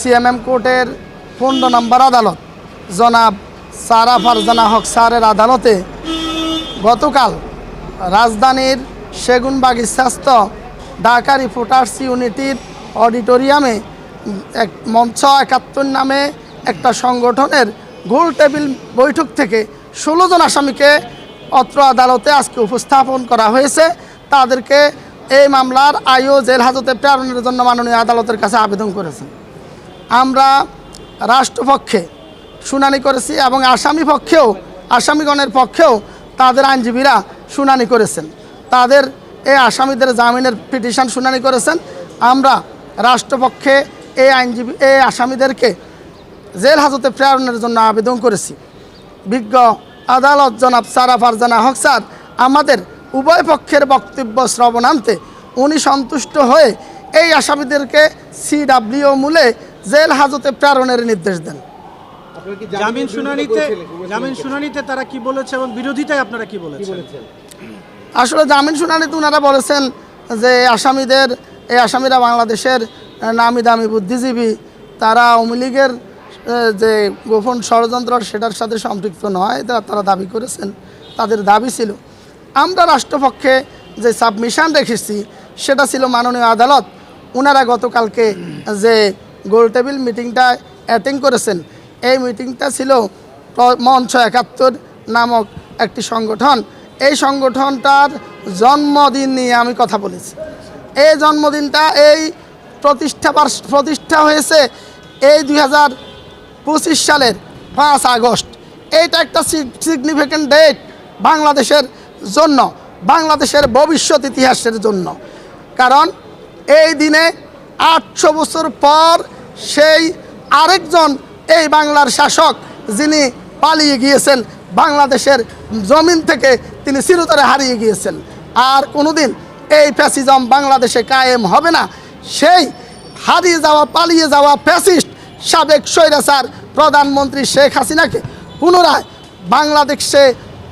CMM কোর্টের পনেরো নম্বর আদালত। জনাব সারা ফারজানা হক স্যারের আদালতে গতকাল রাজধানীর সেগুনবাগ স্বাস্থ্য ঢাকা রিপোর্টার্স ইউনিটির অডিটোরিয়ামে এক মঞ্চ একাত্তর নামে একটা সংগঠনের গোল টেবিল বৈঠক থেকে ষোলো জন আসামিকে অত্র আদালতে আজকে উপস্থাপন করা হয়েছে। তাদেরকে এই মামলার আইও জেল হাজতে প্রেরণের জন্য মাননীয় আদালতের কাছে আবেদন করেছেন। আমরা রাষ্ট্রপক্ষে শুনানি করেছি এবং আসামি পক্ষেও, আসামিগণের পক্ষেও তাদের আইনজীবীরা শুনানি করেছেন। তাদের এই আসামিদের জামিনের পিটিশন শুনানি করেছেন। আমরা রাষ্ট্রপক্ষে এই আইনজীবী, এই আসামিদেরকে জেল হাজতে প্রেরণের জন্য আবেদন করেছি। বিজ্ঞ আদালত জনাব সারা ফারজানা হক স্যার, আমাদের উভয় পক্ষের বক্তব্য শ্রবণান্তে উনি সন্তুষ্ট হয়ে এই আসামিদেরকে সিডাব্লিউ মূলে জেল হাজতে প্রেরণের নির্দেশ দেন। জামিন শুনানিতে জামিন শুনানিতে তারা কি বলেছে এবং বিরোধিতায় আপনারা কি বলেছেন? আসলে জামিন শুনানিতে ওনারা বলেছেন যে আসামিদের এই আসামিরা বাংলাদেশের নামি দামি বুদ্ধিজীবী। তারা আওয়ামী লীগের যে গোপন ষড়যন্ত্র সেটার সাথে সম্পৃক্ত নয়। এটা তারা দাবি করেছেন। তাদের দাবি ছিল আমরা রাষ্ট্রপক্ষে যে সাবমিশন রেখেছি সেটা ছিল মাননীয় আদালত। ওনারা গতকালকে যে গোল টেবিল মিটিংটা অ্যাটেন্ড করেছেন। এই মিটিংটা ছিল মঞ্চ একাত্তর নামক একটি সংগঠন। এই সংগঠনটার জন্মদিন নিয়ে আমি কথা বলেছি। এই জন্মদিনটা এই প্রতিষ্ঠা প্রতিষ্ঠা হয়েছে এই দুই হাজার পঁচিশ সালের পাঁচ আগস্ট। এইটা একটা সিগনিফিক্যান্ট ডেট বাংলাদেশের জন্য, বাংলাদেশের ভবিষ্যৎ ইতিহাসের জন্য। কারণ এই দিনে আটশো বছর পর সেই আরেকজন এই বাংলার শাসক যিনি পালিয়ে গিয়েছেন বাংলাদেশের জমিন থেকে তিনি চিরতরে হারিয়ে গিয়েছেন। আর কোনোদিন এই ফ্যাসিজম বাংলাদেশে কায়েম হবে না। সেই হারিয়ে যাওয়া, পালিয়ে যাওয়া ফ্যাসিস্ট সাবেক স্বৈরাচার প্রধানমন্ত্রী শেখ হাসিনাকে পুনরায় বাংলাদেশে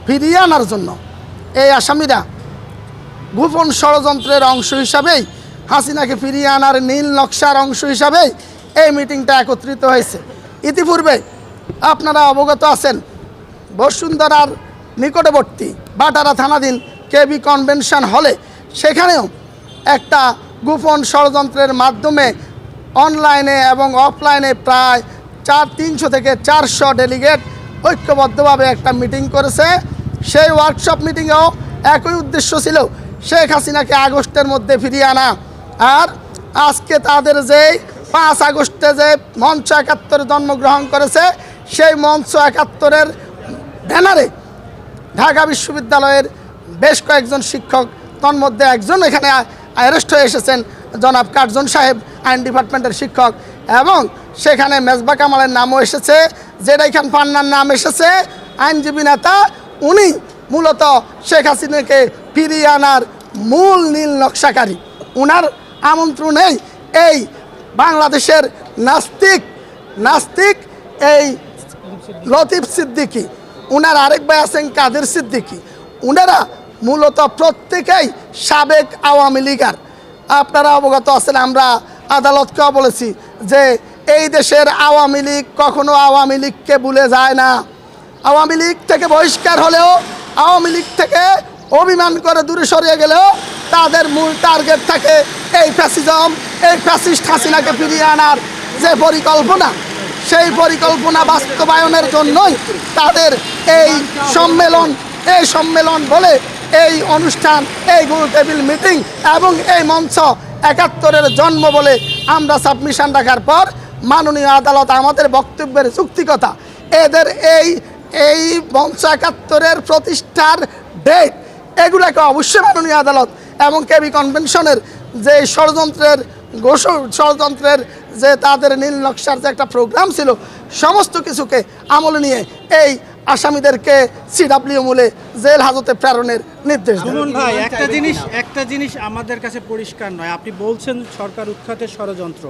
ফিরিয়ে আনার জন্য এই আসামিরা গোপন ষড়যন্ত্রের অংশ হিসাবেই হাসিনাকে ফিরিয়ে আনার নীল নকশার অংশ হিসাবেই এই মিটিংটা একত্রিত হয়েছে। ইতিপূর্বে আপনারা অবগত আছেন, বসুন্ধরার নিকটবর্তী বাটারা থানাধীন কেবি কনভেনশন হলে সেখানেও একটা গোপন ষড়যন্ত্রের মাধ্যমে অনলাইনে এবং অফলাইনে প্রায় চার, তিনশো থেকে চারশো ডেলিগেট ঐক্যবদ্ধভাবে একটা মিটিং করেছে। সেই ওয়ার্কশপ মিটিংয়েও একই উদ্দেশ্য ছিল শেখ হাসিনাকে আগস্টের মধ্যে ফিরিয়ে আনা। আর আজকে তাদের যে পাঁচ আগস্টে যে মঞ্চ একাত্তরে জন্মগ্রহণ করেছে, সেই মঞ্চ একাত্তরের ব্যানারে ঢাকা বিশ্ববিদ্যালয়ের বেশ কয়েকজন শিক্ষক, তন্মধ্যে একজন এখানে অ্যারেস্ট হয়ে এসেছেন, জনাব কার্জন সাহেব, আইন ডিপার্টমেন্টের শিক্ষক। এবং সেখানে মেজবা কামালের নামও এসেছে জেডাই খান পান্নার নাম এসেছে। আইনজীবী নেতা, উনি মূলত শেখ হাসিনাকে ফিরিয়ে আনার মূল নীল নকশাকারী। উনার আমন্ত্রণেই এই বাংলাদেশের নাস্তিক নাস্তিক এই লতিফ সিদ্দিকী। উনার আরেক ভাই আছেন কাদের সিদ্দিকী। উনারা মূলত প্রত্যেকেই সাবেক আওয়ামী লীগার। আপনারা অবগত আছেন, আমরা আদালতকেও বলেছি যে এই দেশের আওয়ামী লীগ কখনো আওয়ামী লীগকে ভুলে যায় না। আওয়ামী লীগ থেকে বহিষ্কার হলেও, আওয়ামী লীগ থেকে অভিমান করে দূরে সরিয়ে গেলেও তাদের মূল টার্গেট থাকে এই ফ্যাসিজম এই ফ্যাসিস্ট হাসিনাকে ফিরিয়ে আনার যে পরিকল্পনা, সেই পরিকল্পনা বাস্তবায়নের জন্যই তাদের এই সম্মেলন এই সম্মেলন বলে এই অনুষ্ঠান, এই গোল টেবিল মিটিং এবং এই মঞ্চ একাত্তরের জন্ম বলে আমরা সাবমিশন রাখার পর মাননীয় আদালত আমাদের বক্তব্যের যুক্তিকতা, এদের এই এই মঞ্চ একাত্তরের প্রতিষ্ঠার ডেট এগুলোকে অবশ্যই মাননীয় আদালত এবং কেবি কনভেনশনের যে ষড়যন্ত্রের গোষ ষড়যন্ত্রের যে তাদের নীল নকশার যে একটা প্রোগ্রাম ছিল সমস্ত কিছুকে আমল নিয়ে এই আসামিদেরকে সিডাব্লিউ মূলে জেল হাজতে প্রেরণের নির্দেশ দেন ভাই একটা জিনিস একটা জিনিস আমাদের কাছে পরিষ্কার নয়। আপনি বলছেন সরকার উৎখাতের ষড়যন্ত্র।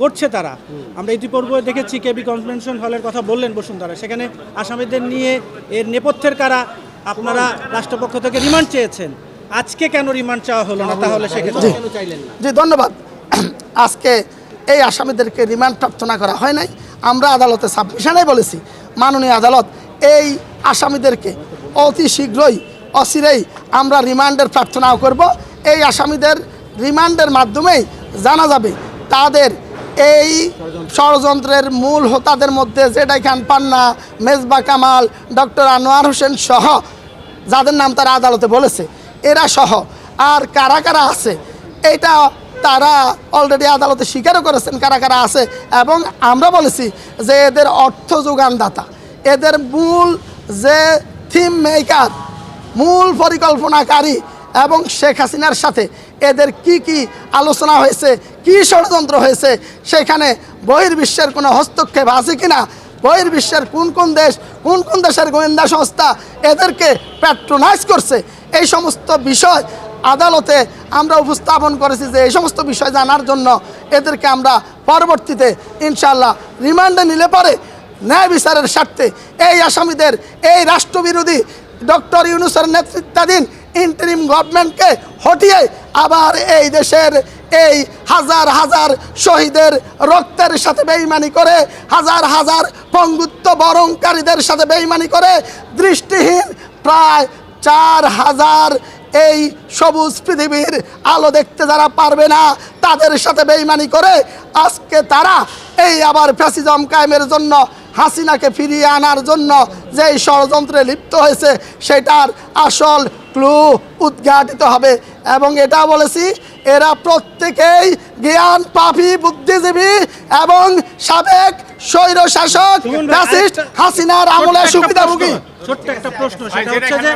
করছে তারা। আমরা ইতিপূর্বে দেখেছি কেবি কনভেনশন হলের কথা বললেন বসুন্ধরা। সেখানে আসামিদের নিয়ে এর নেপথ্যের কারা আপনারা রাষ্ট্রপক্ষ থেকে রিমান্ড চেয়েছেন। আজকে কেন রিমান্ড চাওয়া হলো না? তাহলে সেক্ষেত্রে জি ধন্যবাদ। আজকে এই আসামিদেরকে রিমান্ড প্রার্থনা করা হয় নাই। আমরা আদালতে সাবমিশনে বলেছি, মাননীয় আদালত এই আসামিদেরকে অতি শীঘ্রই, অচিরেই আমরা রিমান্ডের প্রার্থনাও করব। এই আসামিদের রিমান্ডের মাধ্যমেই জানা যাবে তাদের এই ষড়যন্ত্রের মূল হোতাদের মধ্যে Z I Khan Panna, Mezbah Kamal, doctor Anwar Hossain সহ যাদের নাম তারা আদালতে বলেছে, এরা সহ। আর কারা কারা আছে এটা তারা অলরেডি আদালতে স্বীকারও করেছেন কারা কারা আছে। এবং আমরা বলেছি যে এদের অর্থ যোগানদাতা। এদের মূল যে থিম মেকার মূল পরিকল্পনাকারী এবং শেখ হাসিনার সাথে এদের কি কি আলোচনা হয়েছে, কি ষড়যন্ত্র হয়েছে, সেখানে বহির্বিশ্বের কোনো হস্তক্ষেপ আছে কিনা, বহির্বিশ্বের কোন কোন দেশ, কোন কোন দেশের গোয়েন্দা সংস্থা এদেরকে প্যাট্রোনাইজ করছে, এই সমস্ত বিষয় আদালতে আমরা উপস্থাপন করেছি যে এই সমস্ত বিষয় জানার জন্য এদেরকে আমরা পরবর্তীতে ইনশাল্লাহ রিমান্ডে নিলে পরে ন্যায় বিচারের স্বার্থে এই আসামিদের, এই রাষ্ট্রবিরোধী ডক্টর ইউনুসের নেতৃত্বাধীন ইন্টারিম গভর্নমেন্টকে হটিয়ে আবার এই দেশের এই হাজার হাজার শহীদের রক্তের সাথে বেইমানি করে, হাজার হাজার পঙ্গুত্ব বরংকারীদের সাথে বেইমানি করে, দৃষ্টিহীন প্রায় চার হাজার এই সবুজ পৃথিবীর আলো দেখতে যারা পারবে না, তাদের সাথে বেইমানি করে আজকে তারা এই আবার ফ্যাসিজম কায়েমের জন্য, হাসিনাকে ফিরিয়ে আনার জন্য যেই ষড়যন্ত্রে লিপ্ত হয়েছে, সেটার আসল ক্লু উদ্ঘাটিত হবে। এবং এটা বলেছি, এরা প্রত্যেকেই জ্ঞান পাপি, বুদ্ধিজীবী এবং সাবেক স্বৈর শাসক ফ্যাসিস্ট হাসিনার আমলে সুবিধাভোগী। প্রশ্ন, ছোট্ট একটা প্রশ্ন সেটা হচ্ছে যে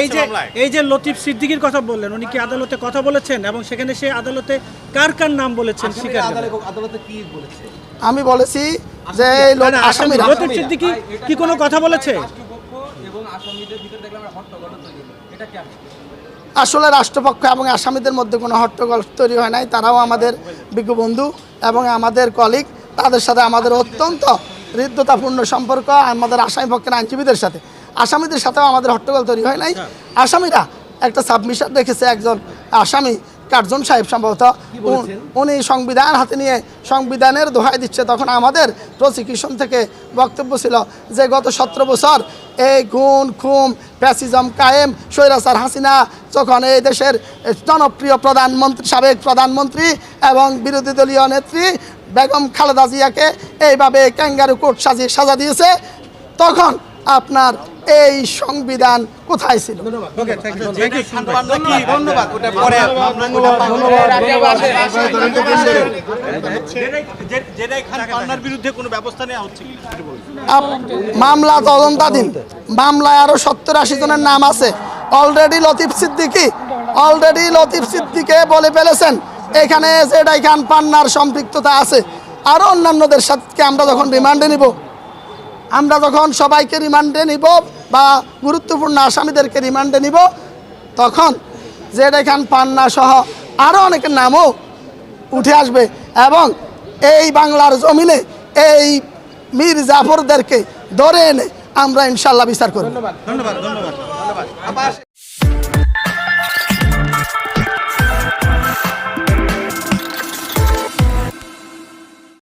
এই যে এই যে লতিফ সিদ্দিকির কথা বললেন উনি কি আদালতে কথা বলেছেন? এবং সেখানে সে আদালতে কার কার নাম বলেছেন? স্বীকার? আদালতে কি বলেছে? আমি বলেছি যে এই লোক না, না, আসামি আসামিরা। লতিফ সিদ্দিকি কি কোনো কথা বলেছে? এবং আসামিদের ভিতরে দেখলাম একটা হট্টগোল তৈরি হলো। এটা কেন? আসলে রাষ্ট্রপক্ষ এবং আসামিদের মধ্যে কোনো হট্টগোল তৈরি হয় নাই। তারাও আমাদের বিজ্ঞ বন্ধু এবং আমাদের কলিগ তাদের সাথে আমাদের অত্যন্ত হৃদ্যতাপূর্ণ সম্পর্ক আমাদের আসামি পক্ষের আইনজীবীদের সাথে। আসামিদের সাথেও আমাদের হট্টগোল তৈরি হয় নাই। আসামিরা একটা সাবমিশন রেখেছে একজন আসামি কার্জন সাহেব সম্ভবত। উন- উনি সংবিধান হাতে নিয়ে সংবিধানের দোহাই দিচ্ছে। তখন আমাদের প্রসিকিউশন থেকে বক্তব্য ছিল যে গত সতেরো বছর এই গুণ খুম প্যাসিজম কায়েম স্বৈরাচার হাসিনা যখন এই দেশের জনপ্রিয় প্রধানমন্ত্রী সাবেক প্রধানমন্ত্রী এবং বিরোধী দলীয় নেত্রী বেগম খালেদা জিয়াকে এইভাবে ক্যাঙ্গারু কোর্ট সাজিয়ে সাজা দিয়েছে। তখন আপনার এই সংবিধান কোথায় ছিল? Okay thank you thank you Suman ভাই। ধন্যবাদ। ওটা পরে পান্নার বিরুদ্ধে কোনো ব্যবস্থা নেওয়া হচ্ছে কি? সেটা বলুন। আপ- মামলা তদন্তাধীন। মামলায় আরও সত্তর আশি জনের নাম আছে। অলরেডি লতিফ সিদ্দিকি অলরেডি লতিফ সিদ্দিকে বলে ফেলেছেন। এখানে জেডাই খান পান্নার সম্পৃক্ততা আছে। আরও অন্যান্যদের সাথে আমরা যখন রিমান্ডে নিব, আমরা যখন সবাইকে রিমান্ডে নিব বা গুরুত্বপূর্ণ আসামিদেরকে রিমান্ডে নিব, তখন জেডাই খান পান্না সহ আরও অনেকের নামও উঠে আসবে এবং এই বাংলার জমিনে এই মীর জাফরদেরকে ধরে এনে আমরা ইনশাল্লাহ বিচার করব। ধন্যবাদ ধন্যবাদ